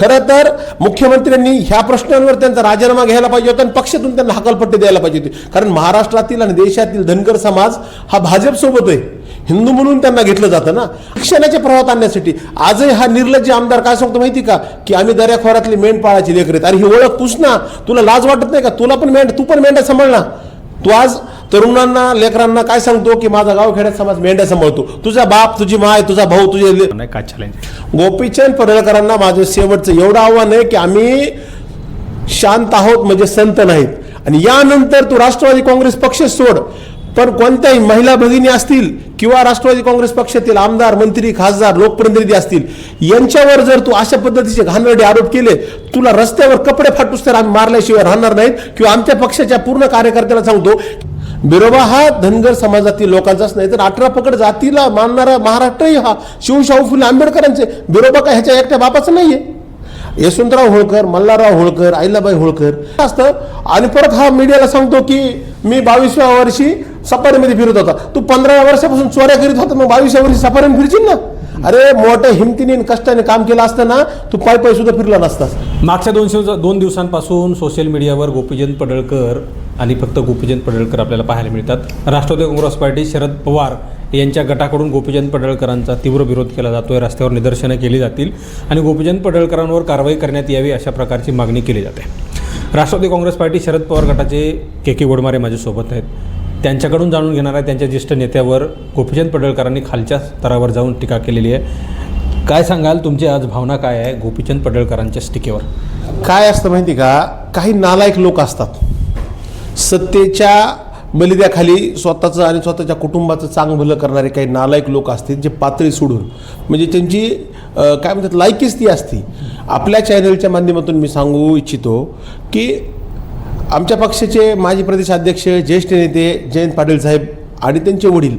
खरं तर मुख्यमंत्र्यांनी ह्या प्रश्नांवर त्यांचा राजीनामा घ्यायला पाहिजे होता आणि पक्षातून त्यांना हकालपट्टी द्यायला पाहिजे होती. कारण महाराष्ट्रातील आणि देशातील धनगर समाज हा भाजपसोबत आहे. हिंदू म्हणून त्यांना घेतलं जातं ना. शिक्षणाच्या प्रवाहात आणण्यासाठी. आजही हा निर्लज्ज आमदार काय सांगतो माहिती का? की आम्ही दर्याखोऱ्यातली मेंढपाळाची लेकर अरे ही ओळख तूच ना. तुला लाज वाटत नाही का? तुला पण मेंढ तू पण मेंढा सांभाळ ना. तू आज तरुणांना लेकरांना काय सांगतो की माझा गावखेड्यात समाज मेंढ्या सांभाळतो? तुझा बाप तुझी माय तुझा भाऊ तुझे काय चॅलेंज गोपीचंद पडळकरांना माझं शेवटचं एवढं आव्हान आहे की आम्ही शांत आहोत म्हणजे संत नाहीत. आणि यानंतर तू राष्ट्रवादी काँग्रेस पक्ष सोड. पण कोणत्याही महिला भगिनी असतील किंवा राष्ट्रवादी काँग्रेस पक्षातील आमदार मंत्री खासदार लोकप्रतिनिधी असतील यांच्यावर जर तू अशा पद्धतीचे घाणरडे आरोप केले तुला रस्त्यावर कपडे फाटूस तर आम्ही मारल्याशिवाय राहणार नाहीत किंवा आमच्या पक्षाच्या पूर्ण कार्यकर्त्याला सांगतो बिरोबा हा धनगर समाजातील लोकांचाच नाही तर अठरा पकड जातीला मानणारा महाराष्ट्रही हा शिवशाहू फुले आंबेडकरांचे. बिरोबा का ह्याच्या एकट्या बापाचं नाहीये? यशवंतराव होळकर मल्हारराव होळकर आईलाबाई होळकर. असतं. आणि परत हा मीडियाला सांगतो की मी बावीसव्या वर्षी सफारीमध्ये फिरत होता. तू पंधराव्या वर्षापासून चोऱ्या करीत होता मग बावीसव्या वर्षी सफारीमध्ये फिरशील ना? अरे मोठ्या हिमतीने कष्टाने काम केलं असतं ना तू पाय पाय सुद्धा फिरला नसतास. मागच्या दोनशे दोन दिवसांपासून सोशल मीडियावर गोपीचंद पडळकर आणि फक्त गोपीचंद पडळकर आपल्याला पाहायला मिळतात. राष्ट्रवादी काँग्रेस पार्टी शरद पवार यांच्या गटाकडून गोपीचंद पडळकरांचा तीव्र विरोध केला जातोय. रस्त्यावर निदर्शनं केली जातील आणि गोपीचंद पडळकरांवर कारवाई करण्यात यावी अशा प्रकारची मागणी केली जाते. राष्ट्रवादी काँग्रेस पार्टी शरद पवार गटाचे के के गोडमारे माझ्यासोबत आहेत. त्यांच्याकडून जाणून घेणाऱ्या त्यांच्या ज्येष्ठ नेत्यावर गोपीचंद पडळकरांनी खालच्या स्तरावर जाऊन टीका केलेली आहे. काय सांगाल? तुमची आज भावना काय आहे गोपीचंद पडळकरांच्या टीकेवर काय असतं माहिती का? काही नालायक लोक असतात. सत्तेच्या बलिद्याखाली स्वतःचं आणि स्वतःच्या कुटुंबाचं चांग भलं करणारे काही नालायक लोक असतील जे पातळी सोडून म्हणजे त्यांची काय म्हणतात लायकीच ती असती. आपल्या चॅनलच्या माध्यमातून मी सांगू इच्छितो की आमच्या पक्षाचे माजी प्रदेशाध्यक्ष ज्येष्ठ नेते जयंत पाटील साहेब आणि त्यांचे वडील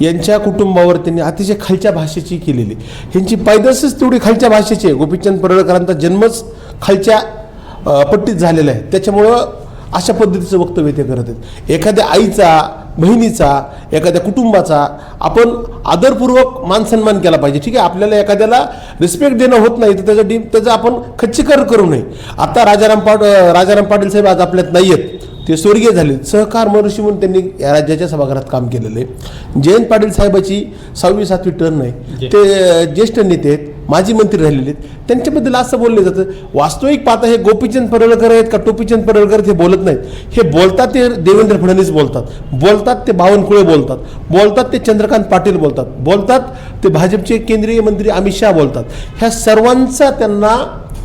यांच्या कुटुंबावर त्यांनी अतिशय खालच्या भाषेची केलेली. ह्यांची पैदासच तेवढी खालच्या भाषेची आहे. गोपीचंद पडळकरांचा जन्मच खालच्या पट्टीत झालेला आहे. त्याच्यामुळं अशा पद्धतीचं वक्तव्य ते करत आहेत. एखाद्या आईचा बहिणीचा एखाद्या कुटुंबाचा आपण आदरपूर्वक मानसन्मान केला पाहिजे. ठीक आहे? आपल्याला एखाद्याला रिस्पेक्ट देणं होत नाही तर त्याचं डी त्याचं आपण खच्चीकर करू नये. आता राजाराम पाट राजाराम पाटील साहेब आज आपल्यात नाही आहेत ते स्वर्गीय झाले. सहकार महर्षी म्हणून त्यांनी या राज्याच्या सभागृहात काम केलेलं. आहे जयंत पाटील साहेबाची सहावी सातवी टर्न आहे ते ज्येष्ठ नेते आहेत. माजी मंत्री राहिलेले आहेत. त्यांच्याबद्दल असं बोललं जातं वास्तविक पाहता हे गोपीचंद परळकर आहेत का टोपीचंद परळकर हे बोलत नाहीत. हे बोलतात ते देवेंद्र फडणवीस बोलतात. बोलतात ते बावनकुळे बोलतात. बोलतात ते चंद्रकांत पाटील बोलतात. बोलतात ते भाजपचे केंद्रीय मंत्री अमित शहा बोलतात. ह्या सर्वांचा त्यांना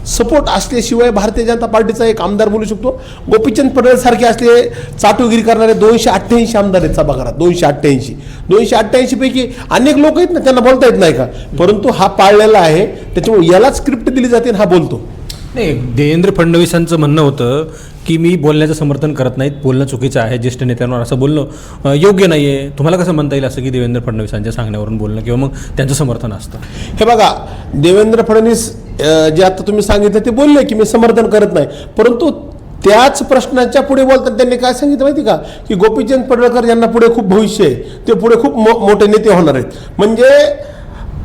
सपोर्ट असल्याशिवाय भारतीय जनता पार्टीचा एक आमदार बोलू शकतो. गोपीचंद पटेल सारखे असले चाटुगिरी करणारे दोनशे अठ्ठ्याऐंशी आमदार आहेत सभागृहात. दोनशे अठ्ठ्याऐंशी. दोनशे अठ्ठ्याऐंशी पैकी अनेक लोक आहेत ना त्यांना बोलता येत नाही का? परंतु हा पाळलेला आहे. त्याच्यामुळे याला स्क्रिप्ट दिली जाते आणि हा बोलतो. नाही देवेंद्र फडणवीसांचं म्हणणं होतं की मी बोलण्याचं समर्थन करत नाहीत बोलणं चुकीचं आहे ज्येष्ठ नेत्यांवर असं बोलणं योग्य नाही आहे तुम्हाला कसं म्हणता येईल असं की देवेंद्र फडणवीसांच्या सांगण्यावरून बोलणं किंवा मग त्यांचं समर्थन असतं? हे बघा देवेंद्र फडणवीस जे आता तुम्ही सांगितलं ते बोलले की मी समर्थन करत नाही. परंतु त्याच प्रश्नाच्या पुढे बोलताना त्यांनी काय सांगितलं माहिती का? की गोपीचंद पडळकर यांना पुढे खूप भविष्य आहे. ते पुढे खूप मो मोठे नेते होणार आहेत. म्हणजे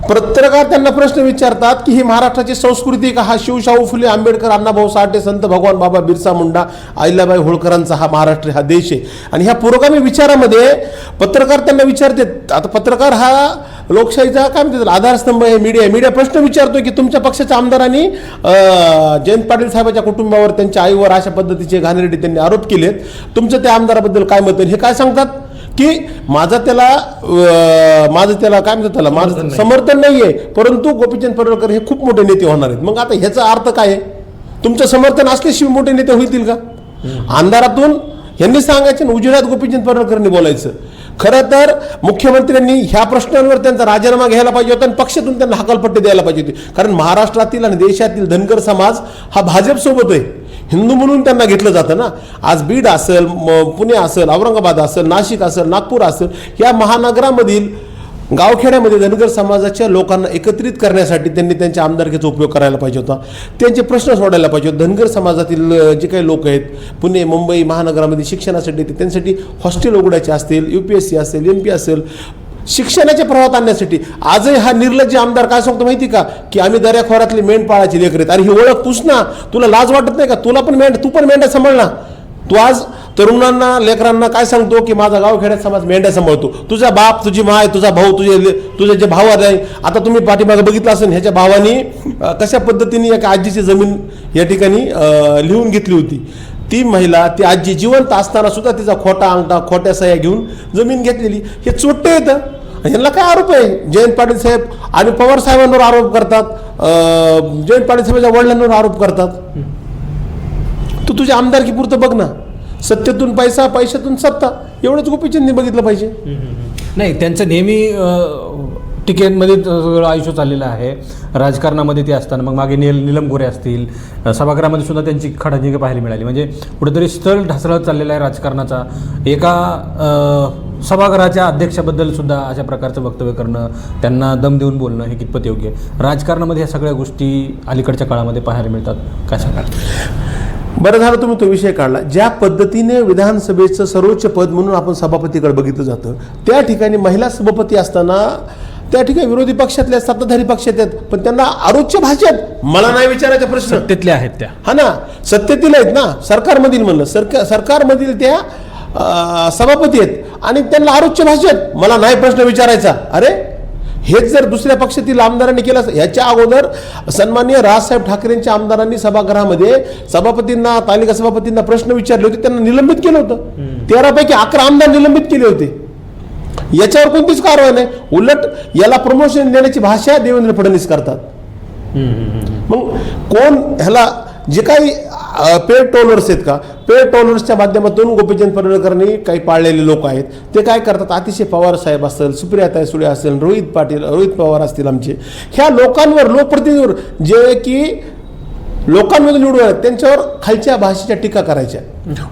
पत्रकार त्यांना प्रश्न विचारतात की ही महाराष्ट्राची संस्कृती का? हा शिवशाहू फुले आंबेडकर अण्णाभाऊ साठे संत भगवान बाबा बिरसा मुंडा अहिल्याबाई होळकरांचा हा महाराष्ट्र हा देश आहे. आणि ह्या पुरोगामी विचारामध्ये पत्रकार त्यांना विचारते आता पत्रकार हा लोकशाहीचा काय म्हणतात आधारस्तंभ आहे मीडिया मीडिया प्रश्न विचारतो की तुमच्या पक्षाच्या आमदारांनी जयंत पाटील साहेबाच्या कुटुंबावर त्यांच्या आईवर अशा पद्धतीचे घाणेरडे त्यांनी आरोप केलेत. तुमचं त्या आमदाराबद्दल काय मत हे काय सांगतात? की माझा त्याला माझं त्याला काय म्हणतात त्याला माझं समर्थन नाहीये परंतु गोपीचंद पडळकर हे खूप मोठे नेते होणार आहेत. मग आता ह्याचा अर्थ काय आहे? तुमचं समर्थन असल्याशिवाय मोठे नेते होतील का? अंधारातून यांनी सांगायचे आणि उजेडात गोपीचंद पडळकरांनी बोलायचं. खरं तर मुख्यमंत्र्यांनी ह्या प्रश्नांवर त्यांचा राजीनामा घ्यायला पाहिजे होता आणि पक्षातून त्यांना हकालपट्टी द्यायला पाहिजे होती. कारण महाराष्ट्रातील आणि देशातील धनगर समाज हा भाजपसोबत आहे. हिंदू म्हणून त्यांना घेतलं जातं ना. आज बीड असेल म- पुणे असेल औरंगाबाद असेल नाशिक असेल नागपूर असेल या महानगरामधील गावखेड्यामध्ये धनगर समाजाच्या लोकांना एकत्रित करण्यासाठी त्यांनी त्यांच्या आमदारकीचा उपयोग करायला पाहिजे होता. त्यांचे प्रश्न सोडायला पाहिजे होते. धनगर समाजातील जे काही लोक आहेत पुणे मुंबई महानगरामध्ये शिक्षणासाठी येते त्यांसाठी हॉस्टेल उघडायचे असतील यू पी एस सी असेल एम पी असेल शिक्षणाच्या प्रवाहात आणण्यासाठी. आजही हा निर्लज्ज आमदार काय सांगतो माहिती का? की आम्ही दर्याखोऱ्यातली मेंढपाळाची लेकरीत आहेत अरे ही ओळख तूच ना. तुला लाज वाटत नाही का? तुला पण मेंढ तू पण मेंढ्या सांभाळ ना. तू आज तरुणांना लेकरांना काय सांगतो की माझा गावखेड्यात समाज मेंढ्या सांभाळतो. तुझा बाप तुझी माय तुझा भाऊ तुझे तुझे जे भाव आहे आता तुम्ही पाठीमागं बघितलं असेल ह्याच्या भावानी कशा पद्धतीने एका आजीची जमीन या ठिकाणी लिहून घेतली होती. ती महिला ती आजी जिवंत असताना सुद्धा तिचा खोटा अंगठा खोट्या सह्या घेऊन जमीन घेतलेली. हे चोट्टे येतं यांना काय आरोप आहे? जयंत पाटील साहेब आणि पवार साहेबांवर आरोप करतात. जयंत पाटील साहेबांच्या वडिलांवर आरोप करतात. तू तुझ्या आमदारकी पुरतं बघ ना. सत्तेतून पैसा पैशातून सत्ता. एवढंच गोपीचंदनी बघितलं पाहिजे. नाही त्यांचं नेहमी टिकेमध्ये सगळं आयुष्य चाललेलं आहे. राजकारणामध्ये ते असताना मग मागे नील निलम गोरे असतील. सभागृहामध्ये सुद्धा त्यांची खडाजिंग पाहायला मिळाली. म्हणजे कुठेतरी स्थळ ढासळत चाललेला आहे राजकारणाचा. एका सभागृहाच्या अध्यक्षाबद्दल सुद्धा अशा प्रकारचं वक्तव्य करणं त्यांना दम देऊन बोलणं हे कितपत योग्य आहे? राजकारणामध्ये ह्या सगळ्या गोष्टी अलीकडच्या काळामध्ये पाहायला मिळतात. काय सांगाल? बरं झालं तुम्ही तो विषय काढला. ज्या पद्धतीने विधानसभेचं सर्वोच्च पद म्हणून आपण सभापतीकडे बघितलं जातं त्या ठिकाणी महिला सभापती असताना त्या ठिकाणी विरोधी पक्षातल्या सत्ताधारी पक्षात आहेत पण त्यांना आरोग्य भाषेत मला नाही विचारायचा प्रश्न. सत्तेतल्या आहेत त्या. हा ना सत्तेतील आहेत ना सरकारमधील म्हणलं. सरकार सरकारमधील त्या सभापती आहेत. आणि त्यांना आरोग्य भाषेत मला नाही प्रश्न विचारायचा. अरे हेच जर दुसऱ्या पक्षातील आमदारांनी केलं ह्याच्या अगोदर सन्माननीय राजसाहेब ठाकरेंच्या आमदारांनी सभागृहामध्ये सभापतींना तालिका सभापतींना प्रश्न विचारले होते. त्यांना निलंबित केलं होतं. तेरापैकी अकरा आमदार निलंबित केले होते. याच्यावर कोणतीच कारवाई नाही. उलट याला प्रमोशन देण्याची भाषा देवेंद्र फडणवीस करतात. मग कोण ह्याला जे काही पेड टॉलर्स आहेत का? पेड टॉलर्सच्या माध्यमातून गोपीचंद पडळकरांनी काही पाळलेले लोक आहेत. ते काय करतात? अतिशय पवार साहेब असतील सुप्रिया सुळे असेल रोहित पाटील रोहित पवार असतील आमचे. ह्या लोकांवर लोकप्रतिनिधीवर जे की लोकांमध्ये निवडून आहेत त्यांच्यावर खालच्या भाषेच्या टीका करायच्या.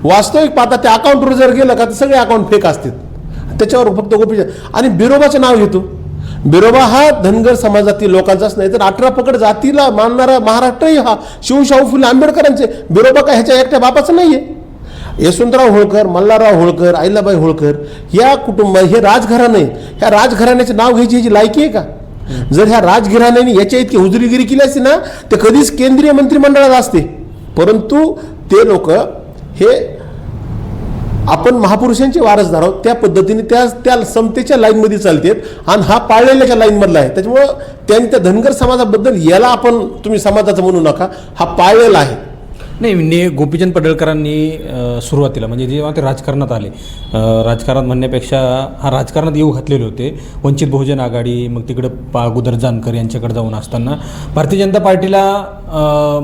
वास्तविक पाहता त्या अकाउंटवर जर गेलं का तर सगळे अकाउंट फेक असतात त्याच्यावर फक्त गोपीचंद. आणि बिरोबाचं नाव घेतो. बिरोबा हा धनगर समाजातील लोकांचाच नाही तर अठरा पकड जातीला मानणारा महाराष्ट्रही हा शिवशाहू फुले आंबेडकरांचे. बिरोबा का ह्याच्या एकट्या बापाचं नाहीये? यशवंतराव होळकर मल्हारराव होळकर आईलाबाई होळकर या कुटुंब हे राजघराणे ह्या राजघराण्याचे नाव घ्यायची ह्याची लायकी आहे का? जर ह्या राजघराण्याने याच्या इतकी हुजरीगिरी केली असती ना तर कधीच केंद्रीय मंत्रिमंडळात असते. परंतु ते लोक हे आपण महापुरुषांचे वारसदार आहोत त्या पद्धतीने त्या त्या समतेच्या लाईनमध्ये चालतात आणि हा पाळलेल्याच्या लाईनमधला आहे. त्याच्यामुळं त्यांनी त्या धनगर समाजाबद्दल याला आपण तुम्ही समाजाचं म्हणू नका. हा पाळलेला आहे. नाही ने गोपीचंद पडळकरांनी सुरुवातीला म्हणजे जेव्हा ते राजकारणात आले राजकारणात म्हणण्यापेक्षा हा राजकारणात येऊ घातलेले होते. वंचित बहुजन आघाडी मग तिकडं पागोदर जानकर यांच्याकडे जाऊन असताना. भारतीय जनता पार्टीला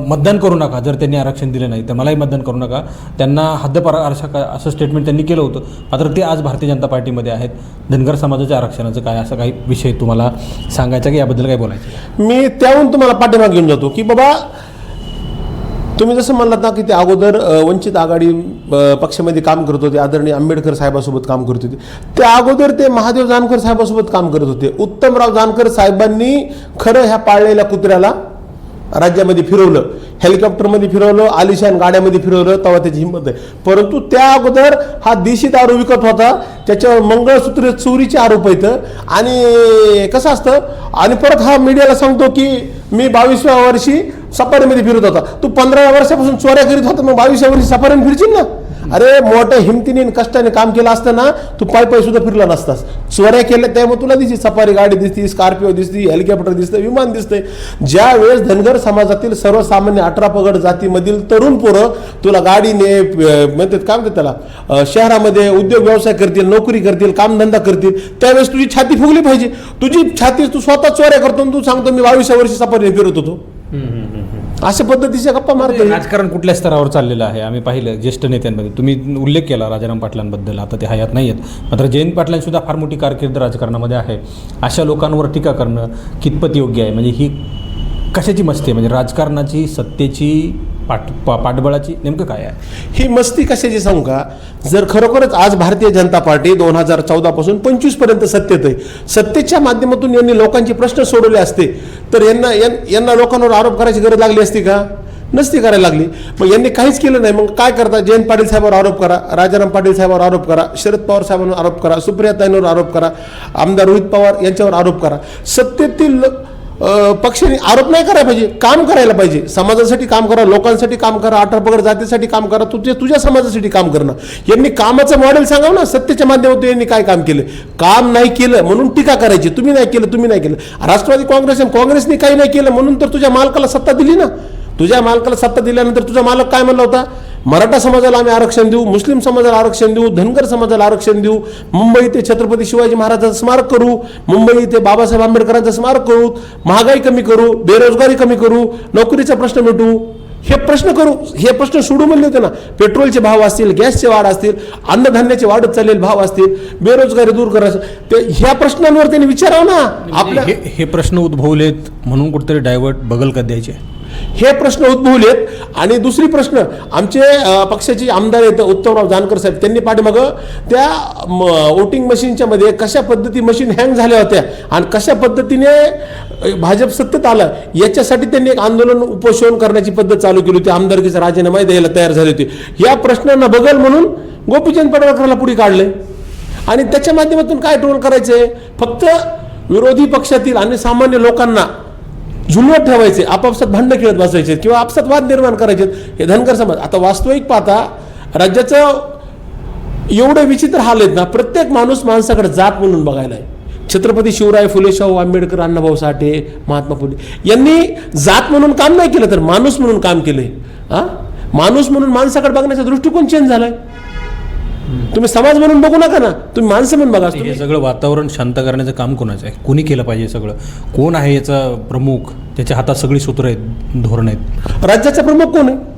मतदान करू नका जर त्यांनी आरक्षण दिलं नाही तर मलाही मतदान करू नका. त्यांना हद्दपार असं का असं स्टेटमेंट त्यांनी केलं होतं. मात्र ते आज भारतीय जनता पार्टीमध्ये आहेत. धनगर समाजाच्या आरक्षणाचं काय असं काही विषय तुम्हाला सांगायचा की याबद्दल काय बोलायचं मी त्याहून तुम्हाला पाठिंबा घेऊन जातो की बाबा तुम्ही जसं म्हणलात ना की ते अगोदर वंचित आघाडी पक्षामध्ये काम करत होते आदरणीय आंबेडकर साहेबासोबत काम करत होते. त्या अगोदर ते महादेव जानकर साहेबासोबत काम करत होते. उत्तमराव जानकर साहेबांनी खरं ह्या पाळलेल्या कुत्र्याला राज्यामध्ये फिरवलं. हेलिकॉप्टरमध्ये फिरवलं आलिशान गाड्यामध्ये फिरवलं तेव्हा त्याची हिंमत आहे. परंतु त्या अगोदर हा देशी दारू विकत होता त्याच्यावर मंगळसूत्र चोरीचे आरोप आहेत. आणि कसं असतं? आणि परत हा मीडियाला सांगतो की मी बावीसव्या वर्षी सफारीमध्ये फिरत होता. तू पंधरा वर्षापासून चोऱ्या करीत होता मग बावीसव्या वर्षी सफारीने फिरशील ना? अरे मोठ्या हिमतीने कष्टाने काम केलं असतं ना तू पाय पाय सुद्धा फिरला नसतास. चोऱ्या केल्या त्यामुळे तुला दिसते सफारी गाडी दिसती स्कॉर्पिओ दिसती हेलिकॉप्टर दिसतं विमान दिसतंय. ज्या वेळेस धनगर समाजातील सर्वसामान्य अठरा पगड जातीमधील तरुण पोरं तुला गाडीने अं, म्हणतात काय म्हणतात त्याला शहरामध्ये उद्योग व्यवसाय करतील नोकरी करतील कामधंदा करतील त्यावेळेस तुझी छाती फुगली पाहिजे. तुझी छाती तू स्वतः चोऱ्या करतो तू सांगतो मी बावीस वर्षी सफारीने फिरत होतो. अशा पद्धतीच्या गप्पा मारतो राजकारण कुठल्या स्तरावर चाललेलं आहे? आम्ही पाहिलं ज्येष्ठ नेत्यांमध्ये. तुम्ही उल्लेख केला राजाराम पाटलांबद्दल. आता ते हयात नाही आहेत मात्र जयंत पाटलांची सुद्धा फार मोठी कारकीर्द राजकारणामध्ये आहे. अशा लोकांवर टीका करणं कितपत योग्य आहे? म्हणजे ही कशाची मस्ती आहे? म्हणजे राजकारणाची सत्तेची पाठ पा पाठबळाची नेमकं काय आहे? ही मस्ती कशाची सांगू का? जर खरोखरच आज भारतीय जनता पार्टी दोन हजार चौदापासून पंचवीसपर्यंत सत्तेत आहे. सत्तेच्या माध्यमातून यांनी लोकांचे प्रश्न सोडवले असते. तर यांना यां- यांना लोकांवर आरोप करायची गरज लागली असती का? नसती करायला लागली. मग यांनी काहीच केलं नाही. मग काय करता? जयंत पाटील साहेबांवर आरोप करा. राजाराम पाटील साहेबांवर आरोप करा. शरद पवार साहेबांवर आरोप करा. सुप्रियाताईंवर आरोप करा. आमदार रोहित पवार यांच्यावर आरोप करा. सत्तेतील पक्षाने आरोप नाही करायला पाहिजे काम करायला पाहिजे. समाजासाठी काम करा लोकांसाठी काम करा आठरपगड जातीसाठी काम करा तुझ्या तुझ्या समाजासाठी काम करणं. यांनी कामाचं मॉडेल सांगावं ना सत्तेच्या माध्यमातून यांनी काय काम केलं? काम नाही केलं म्हणून टीका करायची. तुम्ही नाही केलं तुम्ही नाही केलं. राष्ट्रवादी काँग्रेस काँग्रेसने काही नाही केलं म्हणून तर तुझ्या मालकाला सत्ता दिली ना. तुझ्या मालकाला सत्ता दिल्यानंतर तुझा मालक काय म्हणला होता? मराठा समाजाला आम्ही आरक्षण देऊ मुस्लिम समाजाला आरक्षण देऊ धनगर समाजाला आरक्षण देऊ मुंबई ते छत्रपती शिवाजी महाराजांचं स्मारक करू मुंबई ते बाबासाहेब आंबेडकरांचं स्मारक करू महागाई कमी करू बेरोजगारी कमी करू नोकरीचा प्रश्न मिटू हे प्रश्न करू हे प्रश्न सोडू म्हणले होते ना. पेट्रोलचे भाव असतील गॅसचे वाढ असतील अन्नधान्याचे वाढत चाललेले भाव असतील बेरोजगारी दूर करायचं ते ह्या प्रश्नांवर त्यांनी विचारावं ना. आपल्या हे हे प्रश्न उद्भवलेत म्हणून कुठेतरी डायव्हर्ट बगल का द्यायचे? हे प्रश्न उद्भवलेत. आणि दुसरी प्रश्न आमचे पक्षाचे आमदार आहेत उत्तमराव जानकर साहेब त्यांनी पाठीमागं त्या वोटिंग मशीनच्या मध्ये कशा पद्धती मशीन हँग झाल्या होत्या आणि कशा पद्धतीने भाजप सत्तेत आलं याच्यासाठी त्यांनी एक आंदोलन उपोषण करण्याची पद्धत चालू केली होती. आमदारकीचा राजीनामा द्यायला तयार झाली होती. या प्रश्नांना बगल म्हणून गोपीचंद पडळकरला पुढे काढले. आणि त्याच्या माध्यमातून काय ट्रोल करायचंय? फक्त विरोधी पक्षातील आणि सामान्य लोकांना झुलवत ठेवायचे आपापसात भांडणं खेळत बसायचे किंवा आपसात वाद निर्माण करायचे हे धनगर समाज. आता वास्तविक पाहता राज्याचं एवढे विचित्र हाल आहेत ना प्रत्येक माणूस माणसाकडे जात म्हणून बघायला आहे. छत्रपती शिवराय फुले शाहू आंबेडकर अण्णाभाऊ साठे महात्मा फुले यांनी जात म्हणून काम नाही केलं तर माणूस म्हणून काम केलंय. हा? माणूस म्हणून माणसाकडे बघण्याचा दृष्टिकोन चेंज झालाय. तुम्ही समाज म्हणून बघू नका ना. तुम्ही माणसं म्हणून बघा. हे सगळं वातावरण शांत करण्याचं काम कोणाचं आहे? कोणी केलं पाहिजे सगळं? कोण आहे याचा प्रमुख? त्याच्या हातात सगळी सूत्र आहेत धोरण आहेत. राज्याचे प्रमुख कोण आहे?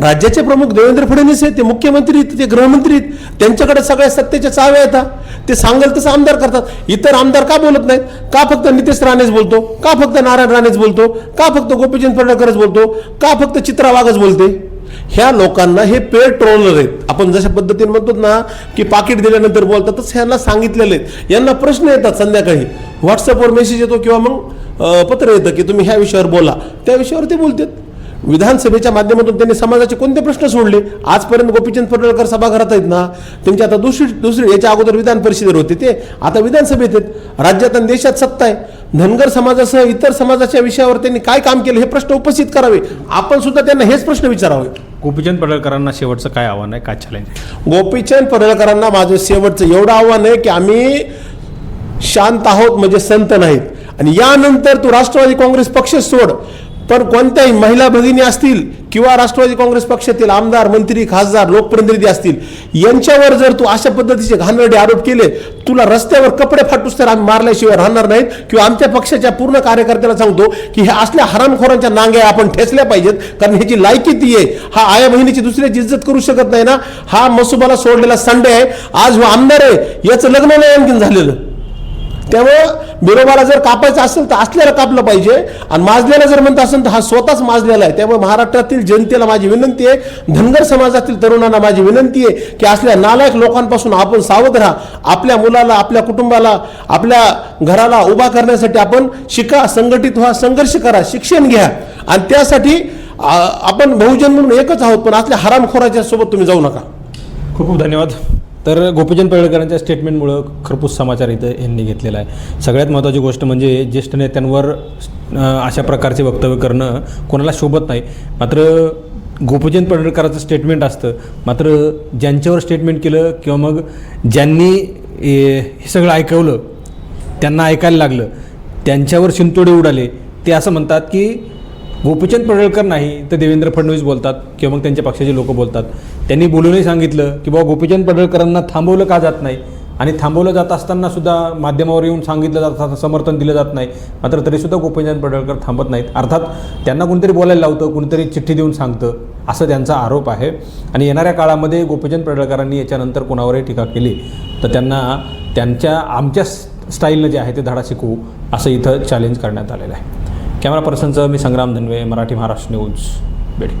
राज्याचे प्रमुख देवेंद्र फडणवीस आहेत ते मुख्यमंत्री आहेत ते गृहमंत्री आहेत. त्यांच्याकडे सगळ्या सत्तेच्या चाव्या येतात ते सांगेल तसं आमदार करतात. इतर आमदार का बोलत नाहीत? का फक्त नितेश राणेच बोलतो? का फक्त नारायण राणेच बोलतो? का फक्त गोपीचंद पडळकरच बोलतो? का फक्त चित्रा वाघच बोलते? ह्या लोकांना हे पेड ट्रोलर आहेत. आपण जशा पद्धतीने म्हणतो ना की पाकिट दिल्यानंतर बोलतात तसं ह्यांना सांगितलेले आहेत. यांना प्रश्न येतात संध्याकाळी. व्हॉट्सअपवर मेसेज येतो किंवा मग पत्र येतं की तुम्ही ह्या विषयावर बोला. त्या विषयावर ते बोलतात. विधानसभेच्या माध्यमातून त्यांनी समाजाचे कोणते प्रश्न सोडले? आजपर्यंत गोपीचंद पडळकर सभागृहात आहेत ना? त्यांची आता दुसरी दुसरी याच्या अगोदर विधान परिषदेवर होते ते. आता विधानसभेत आहेत. राज्यात आणि देशात सत्ता आहे. धनगर समाजासह इतर समाजाच्या विषयावर त्यांनी काय काम केलं हे प्रश्न उपस्थित करावे? आपण सुद्धा त्यांना हेच प्रश्न विचारावे. गोपीचंद पडळकरांना शेवटचं काय आव्हान आहे? काय चॅलेंज आहे? गोपीचंद पडळकरांना माझं शेवटचं एवढं आव्हान आहे की आम्ही शांत आहोत म्हणजे संत नाहीत. आणि यानंतर तू राष्ट्रवादी काँग्रेस पक्ष सोड. पण कोणत्याही महिला भगिनी असतील किंवा राष्ट्रवादी काँग्रेस पक्षातील आमदार मंत्री खासदार लोकप्रतिनिधी असतील यांच्यावर जर तू अशा पद्धतीचे घाणेरडे आरोप केले तुला रस्त्यावर कपडे फाटूस तर आम्ही मारल्याशिवाय राहणार नाहीत किंवा आमच्या पक्षाच्या पूर्ण कार्यकर्त्याला सांगतो की ह्या असल्या हरामखोरांच्या नांग्या आपण ठेचल्या पाहिजेत कारण ह्याची लायकी ती आहे. हा आया बहिणीची दुसऱ्याची इज्जत करू शकत नाही ना. हा मसुबाला सोडलेला संडे आहे. आज हो आमदार आहे. याचं लग्न नाही आणखीन झालेलं. त्यामुळं बिरोबाला जर कापायचं असेल तर असल्याला कापलं पाहिजे. आणि माजलेला जर म्हणत असेल तर हा स्वतःच माजलेला आहे. त्यामुळे महाराष्ट्रातील जनतेला माझी विनंती आहे. धनगर समाजातील तरुणांना माझी विनंती आहे की असल्या नालायक लोकांपासून आपण सावध राहा. आपल्या मुलाला आपल्या कुटुंबाला आपल्या घराला उभा करण्यासाठी आपण शिका संघटित व्हा संघर्ष करा शिक्षण घ्या. आणि त्यासाठी आपण बहुजन म्हणून एकच आहोत पण असल्या हरामखोराच्या सोबत तुम्ही जाऊ नका. खूप खूप धन्यवाद. तर गोपीचंद पडळकरांच्या स्टेटमेंटमुळं खरपूस समाचार इथं यांनी घेतलेला आहे. सगळ्यात महत्त्वाची गोष्ट म्हणजे ज्येष्ठ नेत्यांवर अशा प्रकारचे वक्तव्य करणं कोणाला शोभत नाही. मात्र गोपीचंद पडळकरांचं स्टेटमेंट असतं. मात्र ज्यांच्यावर स्टेटमेंट केलं किंवा मग ज्यांनी ए, हे सगळं ऐकवलं त्यांना ऐकायला लागलं त्यांच्यावर शिंतोडे उडाले ते असं म्हणतात की गोपीचंद पडळकर नाही तर देवेंद्र फडणवीस बोलतात किंवा मग त्यांच्या पक्षाचे लोक बोलतात. त्यांनी बोलूनही सांगितलं की बाबा गोपीचंद पडळकरांना थांबवलं का जात नाही? आणि थांबवलं जात असताना सुद्धा माध्यमावर येऊन सांगितलं जात समर्थन दिलं जात नाही. मात्र तरीसुद्धा गोपीचंद पडळकर थांबत नाहीत. अर्थात त्यांना कोणतरी बोलायला लावतं कोणतरी चिठ्ठी देऊन सांगतं असं त्यांचा आरोप आहे. आणि येणाऱ्या काळामध्ये गोपीचंद पडळकरांनी याच्यानंतर कोणावरही टीका केली तर त्यांना त्यांच्या आमच्या स्टाईलनं जे आहे ते धडा शिकवू असं इथं चॅलेंज करण्यात आलेलं आहे. कॅमेरा पर्सनचं मी संग्राम धनवे मराठी महाराष्ट्र न्यूज बेडी.